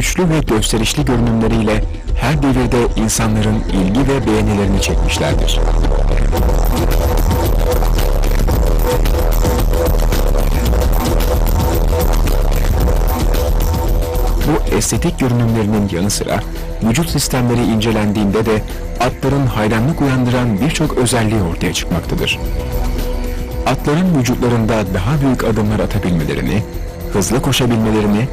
güçlü ve gösterişli görünümleriyle her devirde insanların ilgi ve beğenilerini çekmişlerdir. Bu estetik görünümlerinin yanı sıra vücut sistemleri incelendiğinde de atların hayranlık uyandıran birçok özelliği ortaya çıkmaktadır. Atların vücutlarında daha büyük adımlar atabilmelerini, hızlı koşabilmelerini,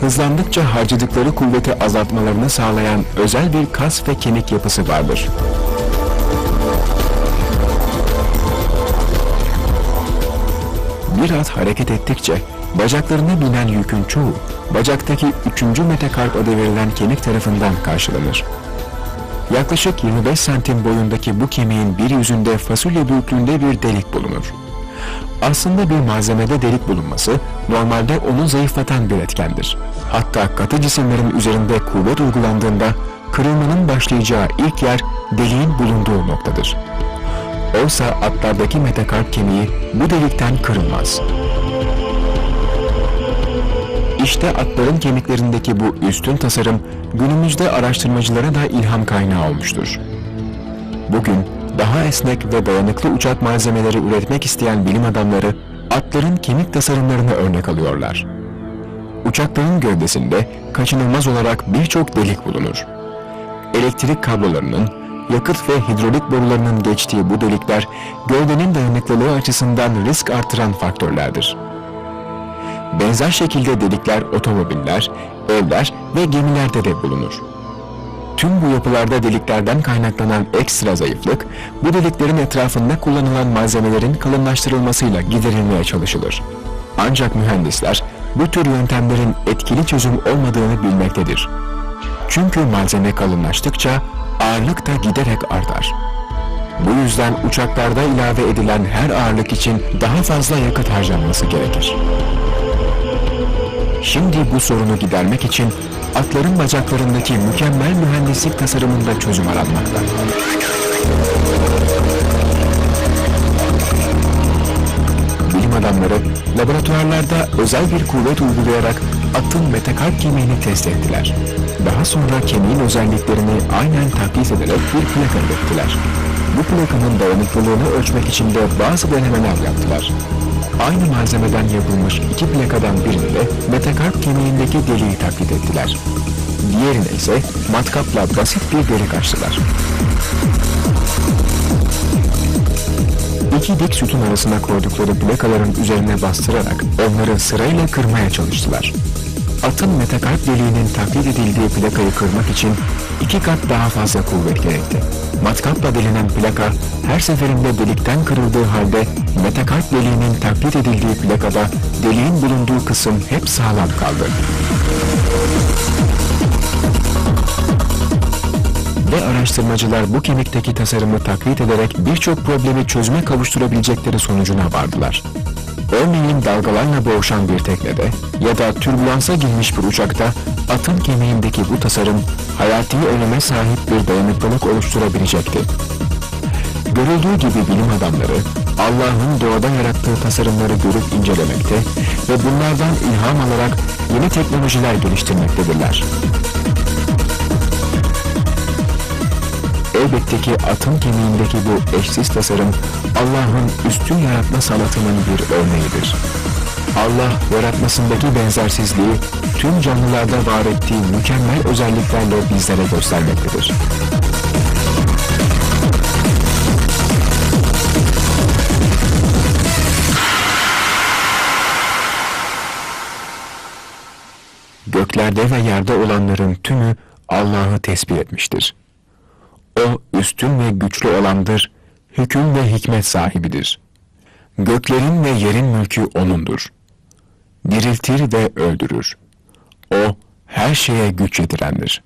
hızlandıkça harcadıkları kuvveti azaltmalarını sağlayan özel bir kas ve kemik yapısı vardır. Bir at hareket ettikçe bacaklarına binen yükün çoğu bacaktaki 3. metakarp adı verilen kemik tarafından karşılanır. Yaklaşık 25 santim boyundaki bu kemiğin bir yüzünde fasulye büyüklüğünde bir delik bulunur. Aslında bir malzemede delik bulunması normalde onu zayıflatan bir etkendir. Hatta katı cisimlerin üzerinde kuvvet uygulandığında kırılmanın başlayacağı ilk yer deliğin bulunduğu noktadır. Oysa atlardaki metakarp kemiği bu delikten kırılmaz. İşte atların kemiklerindeki bu üstün tasarım günümüzde araştırmacılara da ilham kaynağı olmuştur. Bugün daha esnek ve dayanıklı uçak malzemeleri üretmek isteyen bilim adamları atların kemik tasarımlarını örnek alıyorlar. Uçakların gövdesinde kaçınılmaz olarak birçok delik bulunur. Elektrik kablolarının, yakıt ve hidrolik borularının geçtiği bu delikler gövdenin dayanıklılığı açısından risk artıran faktörlerdir. Benzer şekilde delikler otomobiller, evler ve gemilerde de bulunur. Tüm bu yapılarda deliklerden kaynaklanan ekstra zayıflık, bu deliklerin etrafında kullanılan malzemelerin kalınlaştırılmasıyla giderilmeye çalışılır. Ancak mühendisler bu tür yöntemlerin etkili çözüm olmadığını bilmektedir. Çünkü malzeme kalınlaştıkça ağırlık da giderek artar. Bu yüzden uçaklarda ilave edilen her ağırlık için daha fazla yakıt harcanması gerekir. Şimdi bu sorunu gidermek için atların bacaklarındaki mükemmel mühendislik tasarımında çözüm aranmakta. Bilim adamları laboratuvarlarda özel bir kuvvet uygulayarak atın metakarp kemiğini test ettiler. Daha sonra kemiğin özelliklerini aynen taklit ederek bir plaka ürettiler. Bu plakanın dayanıklılığını ölçmek için de bazı denemeler yaptılar. Aynı malzemeden yapılmış iki plakadan birinde metakarp kemiğindeki deliği taklit ettiler. Diğerine ise matkapla basit bir delik açtılar. İki dik sütun arasına koydukları plakaların üzerine bastırarak onları sırayla kırmaya çalıştılar. Atın metakarp deliğinin taklit edildiği plakayı kırmak için iki kat daha fazla kuvvet gerekti. Matkapla delinen plaka her seferinde delikten kırıldığı halde metakarp deliğinin taklit edildiği plakada deliğin bulunduğu kısım hep sağlam kaldı. Ve araştırmacılar bu kemikteki tasarımı taklit ederek birçok problemi çözüme kavuşturabilecekleri sonucuna vardılar. Örneğin dalgalarla boğuşan bir teknede ya da türbülansa girmiş bir uçakta atın kemiğindeki bu tasarım hayati öneme sahip bir dayanıklılık oluşturabilecekti. Görüldüğü gibi bilim adamları Allah'ın doğada yarattığı tasarımları görüp incelemekte ve bunlardan ilham alarak yeni teknolojiler geliştirmektedirler. Elbette ki atın kemiğindeki bu eşsiz tasarım Allah'ın üstün yaratma sanatının bir örneğidir. Allah yaratmasındaki benzersizliği tüm canlılarda var ettiği mükemmel özelliklerle bizlere göstermektedir. Göklerde ve yerde olanların tümü Allah'ı tesbih etmiştir. O üstün ve güçlü olandır, hüküm ve hikmet sahibidir. Göklerin ve yerin mülkü O'nundur. Diriltir ve öldürür. O her şeye güç yetirendir.